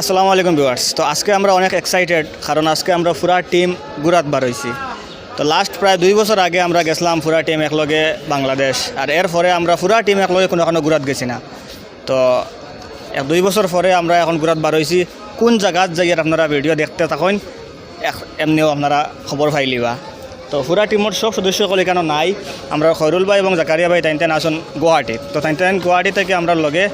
আসসালামু আলাইকুম ভিউয়ার্স। তো আজকে আমরা অনেক এক্সাইটেড কারণ আজকে আমরা পুরা টিম গুরাত বার হয়েছি তো লাস্ট প্রায় দুই বছর আগে আমরা গেছিলাম পুরা টিম একলগে বাংলাদেশ, আর এর পরে আমরা পুরা টিম একলগে কোনো কোনো গুরাত গেছি না। তো এক দুই বছর পরে আমরা এখন গুরাত বার হয়েছি কোন জায়গাত যাই আপনারা ভিডিও দেখতে থাকুন এমনিও আপনারা খবর পাইলিবা তো পুরা টিমর সব সদস্যসকল এখানে নাই। আমরা খৈরুল ভাই এবং জাকারিয়া ভাই তাইন আসুন গুয়াহাটিত। তো তাইন গুয়াহাটি থেকে আমরা লগে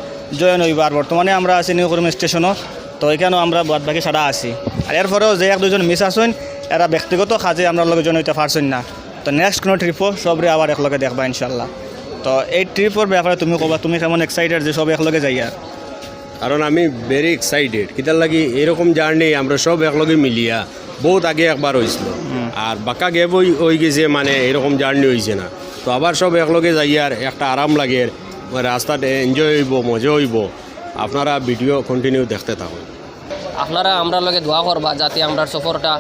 জয়েন হইব, আর বর্তমানে আমরা আছি নিউ করিম স্টেশনও। তো এখানেও আমরা বাদ বাকি সারা আছি। আর এর পরেও যে এক দুজন মিস আসুন এরা ব্যক্তিগত কাজে আমরা লগে জন হইতে পারছেন না। তো নেক্সট কোনো ট্রিপও সবরে আবার একলগে দেখবা ইনশাল্লাহ তো এই ট্রিপর ব্যাপারে তুমি কবা তুমি কেমন এক্সাইটেড যে সব একলগে যাই আর কারণ আমি ভেরি এক্সাইটেড কিতার লাগি এরকম জার্নি আমরা সব একলগে মিলিয়া বহুত আগে একবার হয়েছিল আর বাঁকা গেপ হয়ে গেছে মানে এরকম জার্নি হয়েছে না। তো আবার সব একলগে যাই আর একটা আরাম লাগে। রাস্তাতে এনজয় হইব মজা হইব। আপনারা ভিডিও কন্টিনিউ দেখতে থাকুন। আপনারা আমরা লগে দোয়া করবা যাতে আমরা সফরটা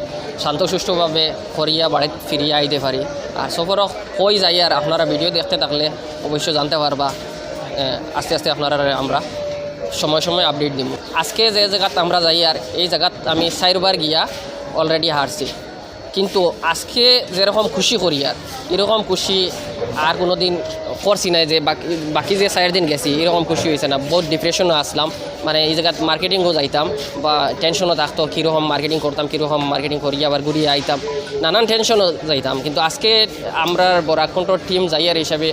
শান্তসুষ্ঠুভাবে করিয়া বাড়িতে ফিরিয়া আইতে পারি। আর সফর হয়ে যাই আর আপনারা ভিডিও দেখতে থাকলে অবশ্যই জানতে পারবা আস্তে আস্তে আপনারা আমরা সময় সময় আপডেট দিব আজকে যে জায়গাত আমরা যাই আর এই জায়গাত আমি চারবার গিয়া অলরেডি হারছি। কিন্তু আজকে যেরকম খুশি করি আর, এরকম খুশি আর কোনো দিন করছি না যে বাকি বাকি যে চার দিন গেছি, এরকম খুশি হয়েছে না। বহুত ডিপ্রেশনও আসলাম মানে এই জায়গাত মার্কেটিংও যাইতাম বা টেনশনও থাকতো কীরকম মার্কেটিং করতাম, কীরকম মার্কেটিং করিয়া আবার ঘুরিয়ে আইতাম, নানান টেনশনও যাইতাম। কিন্তু আজকে আমরা বরাকণ্ঠর টিম যাইয়ার হিসাবে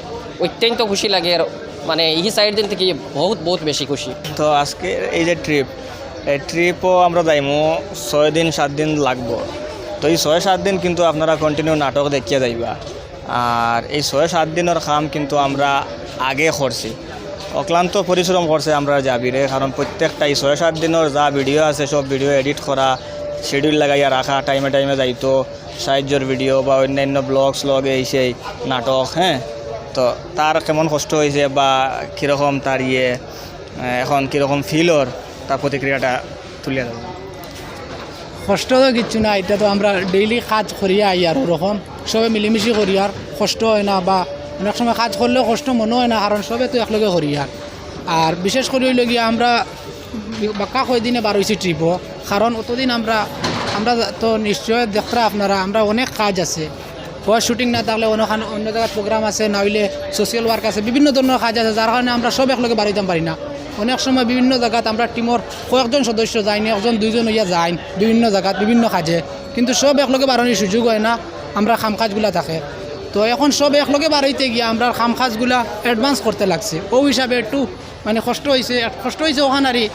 অত্যন্ত খুশি লাগে আর মানে এই চার দিন থেকে বহুত বহুত বেশি খুশি। তো আজকে এই যে ট্রিপ এই ট্রিপও আমরা যাইমো ছয় দিন, সাত দিন লাগবো। তো এই ছয় সাত দিন কিন্তু আপনারা কন্টিনিউ নাটক দেখিয়ে যাইবা। আর এই ছয় সাত দিনের কাম কিন্তু আমরা আগে করছি। অক্লান্ত পরিশ্রম করছে আমরা যাবিরে কারণ প্রত্যেকটা এই ছয় সাত দিনের যা ভিডিও আছে, সব ভিডিও এডিট করা শিডিউল লাগাইয়া রাখা টাইমে টাইমে যাইতো সাহায্যর ভিডিও বা অন্যান্য ব্লগ স্লগ এই সেই নাটক হ্যাঁ? তো তার কেমন কষ্ট হয়েছে বা কীরকম তার ইয়ে এখন কীরকম ফিলর তার প্রতিক্রিয়াটা তুলে দেবো কষ্ট তো কিচ্ছু না এটা তো আমরা ডেইলি কাজ করিয়া আই আর ওরকম সবে মিলিমিশি করি আর কষ্ট হয় না বা অনেক সময় কাজ করলেও কষ্ট মনে হয় না কারণ সবে তো একলগে করি আর আর বিশেষ করে হইল গিয়া আমরা বাক্কা কয়দিনে বার হয়েছি ট্রিপও কারণ অতদিন আমরা আমরা তো নিশ্চয় দেখরা আপনারা, আমরা অনেক কাজ আছে। হয় শুটিং না থাকলে অন্য অন্য জায়গায় প্রোগ্রাম আছে না হইলে সোশ্যাল ওয়ার্ক আছে, বিভিন্ন ধরনের কাজ আছে যার কারণে আমরা সব একলগে বাড়িতাম পারি না। অনেক সময় বিভিন্ন জায়গাত আমরা টিমর কয়েকজন সদস্য যাই না, একজন, দুইজন হইয়া যাই, বিভিন্ন জায়গাত, বিভিন্ন কাজে। কিন্তু সব একলগে বাড়ানোর সুযোগ হয় না, আমরা খাম কাজগুলা থাকে। তো এখন সব একলগে বাড়াইতে গিয়ে আমরা খাম কাজগুলা অ্যাডভান্স করতে লাগছে। ও হিসাবে একটু মানে কষ্ট হয়েছে কষ্ট হয়েছে ওখানারই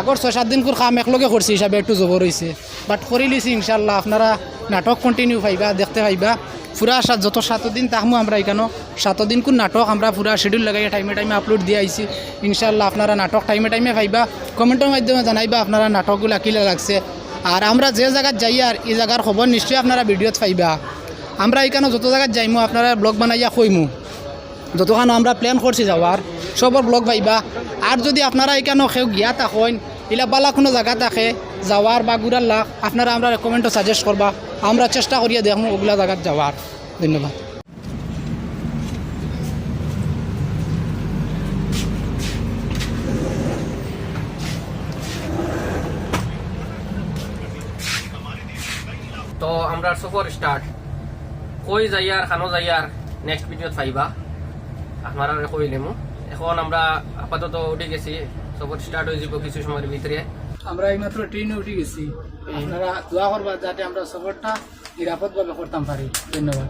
আগর ছয় সাত দিন করে কাম একলগে করছি হিসাবে একটু জবর হয়েছে বাট করে লিছি ইনশাল্লাহ আপনারা নাটক কন্টিনিউ পাইবা দেখতে পাইবা পুরা সাত, যত সাত দিন তাহমু আমরা এখানেও সাত দিন কোন নাটক আমরা পুরা শিডিউল লাগাই টাইমে টাইমে আপলোড দিয়ে আইছি ইনশাল্লাহ আপনারা নাটক টাইমে টাইমে পাইবা কমেন্টের মাধ্যমে জানাইবা আপনারা নাটকগুলো কিলা লাগছে। আর আমরা যে জায়গাত যাই আর এই জায়গার খবর নিশ্চয়ই আপনারা ভিডিওত পাইবা। আমরা এখানে যত জায়গাত যাইমু, আপনারা ব্লগ বানাইয়া কইমু যতখানো আমরা প্ল্যান করছি যাওয়ার সবর ব্লগ পাইবা। আর যদি আপনারা এখানেও কেউ গিয়া থাকেন ইলা বালা কোনো জায়গা থাকে, যাওয়ার বা ঘুরার লাখ আপনারা আমরা রেকমেন্ডও সাজেস্ট করবা। আমরা চেষ্টা করিয়া দেখমু ওগুলা জায়গাত যাওয়ার। ধন্যবাদ। তো আমরা সফর স্টার্ট কই যাইয়ার, খানো যাইয়ার নেক্সট ভিডিওত পাইবা। আপনারা কইলেমু এখন আমরা আপাতত উঠে গেছি। সফর স্টার্ট হয়ে যাব কিছু সময়ের ভিতরে। আমরা এইমাত্র ট্রেনে উঠে গেছি। আপনারা দোয়া করবা যাতে আমরা সফরটা নিরাপদভাবে করতাম পারি। ধন্যবাদ।